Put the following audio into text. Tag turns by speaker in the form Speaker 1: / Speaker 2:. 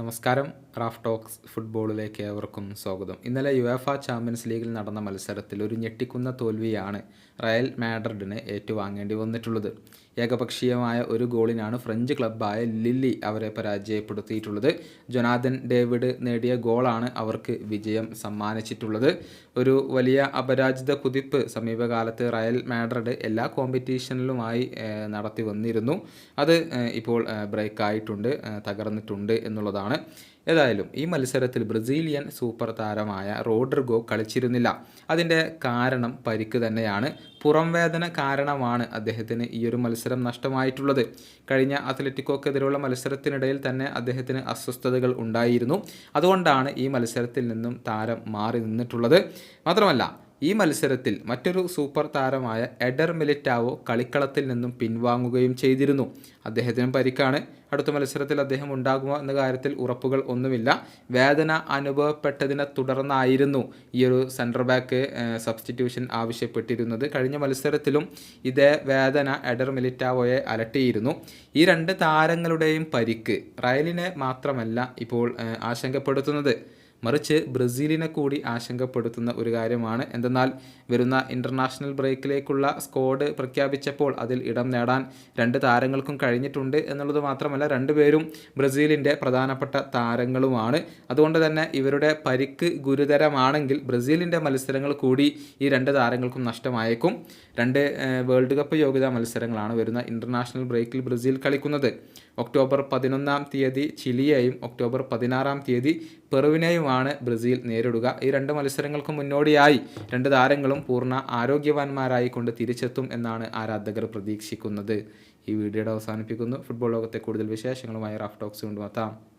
Speaker 1: നമസ്കാരം Raf talks ഫുട്ബോളിലേക്ക് ഏവർക്കും സ്വാഗതം. ഇന്നലെ യുഎഫ ചാമ്പ്യൻസ് ലീഗിൽ നടന്ന മത്സരത്തിൽ ഒരു ഞെട്ടിക്കുന്ന തോൽവിയാണ് റയൽ മാഡ്രിഡിന് ഏറ്റുവാങ്ങേണ്ടി വന്നിട്ടുള്ളത്. ഏകപക്ഷീയമായ ഒരു ഗോളിനാണ് ഫ്രഞ്ച് ക്ലബ്ബായ ലില്ലി അവരെ പരാജയപ്പെടുത്തിയിട്ടുള്ളത്. ജൊനാഥൻ ഡേവിഡ് നേടിയ ഗോളാണ് അവർക്ക് വിജയം സമ്മാനിച്ചിട്ടുള്ളത്. ഒരു വലിയ അപരാജിത കുതിപ്പ് സമീപകാലത്ത് റയൽ മാഡ്രിഡ് എല്ലാ കോമ്പറ്റീഷനിലുമായി നടത്തി വന്നിരുന്നു. അത് ഇപ്പോൾ ബ്രേക്കായിട്ടുണ്ട് തകർന്നിട്ടുണ്ട് എന്നുള്ളതാണ്. ഏതായാലും ഈ മത്സരത്തിൽ ബ്രസീലിയൻ സൂപ്പർ താരമായ റോഡ്രിഗോ കളിച്ചിരുന്നില്ല. അതിന്റെ കാരണം പരിക്ക് തന്നെയാണ്. പുറം വേദന കാരണമാണ് അദ്ദേഹത്തിന് ഈ ഒരു മത്സരം നഷ്ടമായിട്ടുള്ളത്. കഴിഞ്ഞ അത്ലറ്റിക്കോക്കെതിരെയുള്ള മത്സരത്തിനിടയിൽ തന്നെ അദ്ദേഹത്തിന് അസ്വസ്ഥതകൾ ഉണ്ടായിരുന്നു. അതുകൊണ്ടാണ് ഈ മത്സരത്തിൽ നിന്നും താരം മാറി നിന്നിട്ടുള്ളത്. മാത്രമല്ല ഈ മത്സരത്തിൽ മറ്റൊരു സൂപ്പർ താരമായ എഡർ മിലിറ്റാവോ കളിക്കളത്തിൽ നിന്നും പിൻവാങ്ങുകയും ചെയ്തിരുന്നു. അദ്ദേഹത്തിന് പരിക്കാണ്. അടുത്ത മത്സരത്തിൽ അദ്ദേഹം ഉണ്ടാകുമോ എന്ന കാര്യത്തിൽ ഉറപ്പുകൾ ഒന്നുമില്ല. വേദന അനുഭവപ്പെട്ടതിനെ തുടർന്നായിരുന്നു ഈ ഒരു സെന്റർ ബാക്ക് സബ്സ്റ്റിറ്റ്യൂഷൻ ആവശ്യപ്പെട്ടിരുന്നത്. കഴിഞ്ഞ മത്സരത്തിലും ഇതേ വേദന എഡർ മിലിറ്റാവോയെ അലട്ടിയിരുന്നു. ഈ രണ്ട് താരങ്ങളുടെയും പരിക്ക് റയലിനെ മാത്രമല്ല ഇപ്പോൾ ആശങ്കപ്പെടുത്തുന്നത്. മറിച്ച് ബ്രസീലിനെ കൂടി ആശങ്കപ്പെടുത്തുന്ന ഒരു കാര്യമാണ്. എന്തെന്നാൽ വരുന്ന ഇന്റർനാഷണൽ ബ്രേക്കിലേക്കുള്ള സ്ക്വാഡ് പ്രഖ്യാപിച്ചപ്പോൾ അതിൽ ഇടം നേടാൻ രണ്ട് താരങ്ങൾക്കും കഴിഞ്ഞിട്ടുണ്ട് എന്നുള്ളത് മാത്രമല്ല രണ്ടുപേരും ബ്രസീലിന്റെ പ്രധാനപ്പെട്ട താരങ്ങളുമാണ്. അതുകൊണ്ട് തന്നെ ഇവരുടെ പരിക്ക് ഗുരുതരമാണെങ്കിൽ ബ്രസീലിന്റെ മത്സരങ്ങൾ കൂടി ഈ രണ്ട് താരങ്ങൾക്കും നഷ്ടമായേക്കും. രണ്ട് വേൾഡ് കപ്പ് യോഗ്യതാ മത്സരങ്ങളാണ് വരുന്ന ഇന്റർനാഷണൽ ബ്രേക്കിൽ ബ്രസീൽ കളിക്കുന്നത്. ഒക്ടോബർ പതിനൊന്നാം തീയതി ചിലിയെയും ഒക്ടോബർ പതിനാറാം തീയതി പെറുവിനെയുമാണ് ബ്രസീൽ നേരിടുക. ഈ രണ്ട് മത്സരങ്ങൾക്കും മുന്നോടിയായി രണ്ട് താരങ്ങളും പൂർണ ആരോഗ്യവാന്മാരായി കൊണ്ട് തിരിച്ചെത്തും എന്നാണ് ആരാധകർ പ്രതീക്ഷിക്കുന്നത്. ഈ വീഡിയോയുടെ അവസാനിപ്പിക്കുന്നു. ഫുട്ബോൾ ലോകത്തെ കൂടുതൽ വിശേഷങ്ങളുമായി റാഫ് ടോക്സ് കൊണ്ടുവത്താം